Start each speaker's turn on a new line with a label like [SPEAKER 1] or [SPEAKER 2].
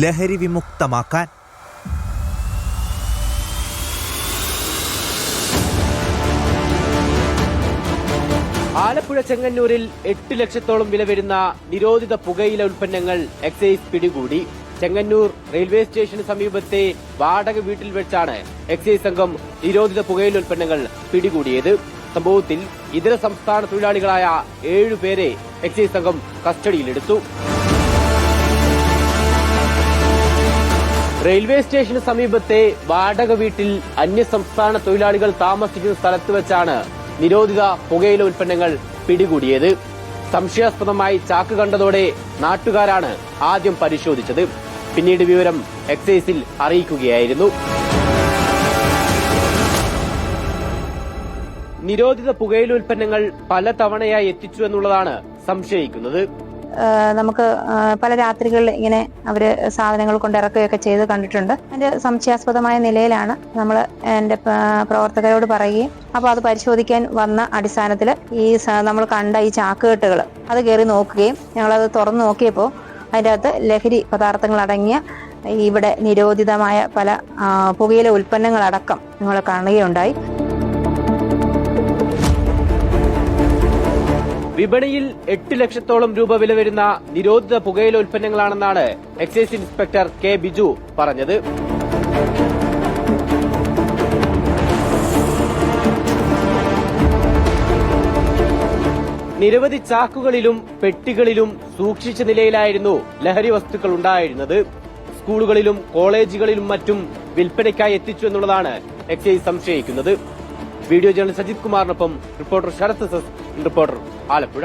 [SPEAKER 1] ലഹരി വിമുക്തമാക്കാൻ.
[SPEAKER 2] ആലപ്പുഴ ചെങ്ങന്നൂരിൽ എട്ട് ലക്ഷത്തോളം വില വരുന്ന നിരോധിത പുകയില ഉൽപ്പന്നങ്ങൾ എക്സൈസ് പിടികൂടി. ചെങ്ങന്നൂർ റെയിൽവേ സ്റ്റേഷന് സമീപത്തെ വാടക വീട്ടിൽ വെച്ചാണ് എക്സൈസ് സംഘം നിരോധിത പുകയില ഉൽപ്പന്നങ്ങൾ പിടികൂടിയത്. സംഭവത്തിൽ ഇതര സംസ്ഥാന തൊഴിലാളികളായ ഏഴുപേരെ എക്സൈസ് സംഘം കസ്റ്റഡിയിലെടുത്തു. റെയിൽവേ സ്റ്റേഷന് സമീപത്തെ വാടക വീട്ടിൽ അന്യസംസ്ഥാന തൊഴിലാളികൾ താമസിക്കുന്ന സ്ഥലത്ത് വെച്ചാണ് നിരോധിത പുകയില ഉൽപ്പന്നങ്ങൾ പിടികൂടിയത്. സംശയാസ്പദമായി ചാക്ക് കണ്ടതോടെ നാട്ടുകാരാണ് ആദ്യം പരിശോധിച്ചത്. പിന്നീട് വിവരം എക്സൈസിൽ അറിയിക്കുകയായിരുന്നു. നിരോധിത പുകയില ഉൽപ്പന്നങ്ങൾ പല തവണയായി എത്തിച്ചു എന്നുള്ളതാണ് സംശയിക്കുന്നത്.
[SPEAKER 3] നമുക്ക് പല രാത്രികളിൽ ഇങ്ങനെ അവർ സാധനങ്ങൾ കൊണ്ട് ഇറക്കുകയൊക്കെ ചെയ്ത് കണ്ടിട്ടുണ്ട്. അതിന്റെ സംശയാസ്പദമായ നിലയിലാണ് നമ്മൾ എന്റെ പ്രവർത്തകരോട് പറയുകയും അപ്പോൾ അത് പരിശോധിക്കാൻ വന്ന അടിസ്ഥാനത്തിൽ ഈ നമ്മൾ കണ്ട ഈ ചാക്കുകെട്ടുകൾ അത് കയറി നോക്കുകയും ഞങ്ങളത് തുറന്നു നോക്കിയപ്പോൾ അതിന്റെ അകത്ത് ലഹരി പദാർത്ഥങ്ങൾ അടങ്ങിയ ഇവിടെ നിരോധിതമായ പല പുകയിലെ ഉൽപ്പന്നങ്ങളടക്കം ഞങ്ങൾ കാണുകയുണ്ടായി.
[SPEAKER 2] വിപണിയിൽ എട്ട് ലക്ഷത്തോളം രൂപ വില വരുന്ന നിരോധിത പുകയില ഉൽപ്പന്നങ്ങളാണെന്നാണ് എക്സൈസ് ഇൻസ്പെക്ടർ കെ ബിജു പറഞ്ഞത്. നിരവധി ചാക്കുകളിലും പെട്ടികളിലും സൂക്ഷിച്ച നിലയിലായിരുന്നു ലഹരി വസ്തുക്കൾ ഉണ്ടായിരുന്നത്. സ്കൂളുകളിലും കോളേജുകളിലും മറ്റും വിൽപ്പനയ്ക്കായി എത്തിച്ചു എന്നുള്ളതാണ് എക്സൈസ് സംശയിക്കുന്നത്. വീഡിയോ ജേർണലിസ്റ്റ് അജിത് കുമാറിനൊപ്പം റിപ്പോർട്ടർ ശരത് റിപ്പോർട്ടർ ആലപ്പുഴ.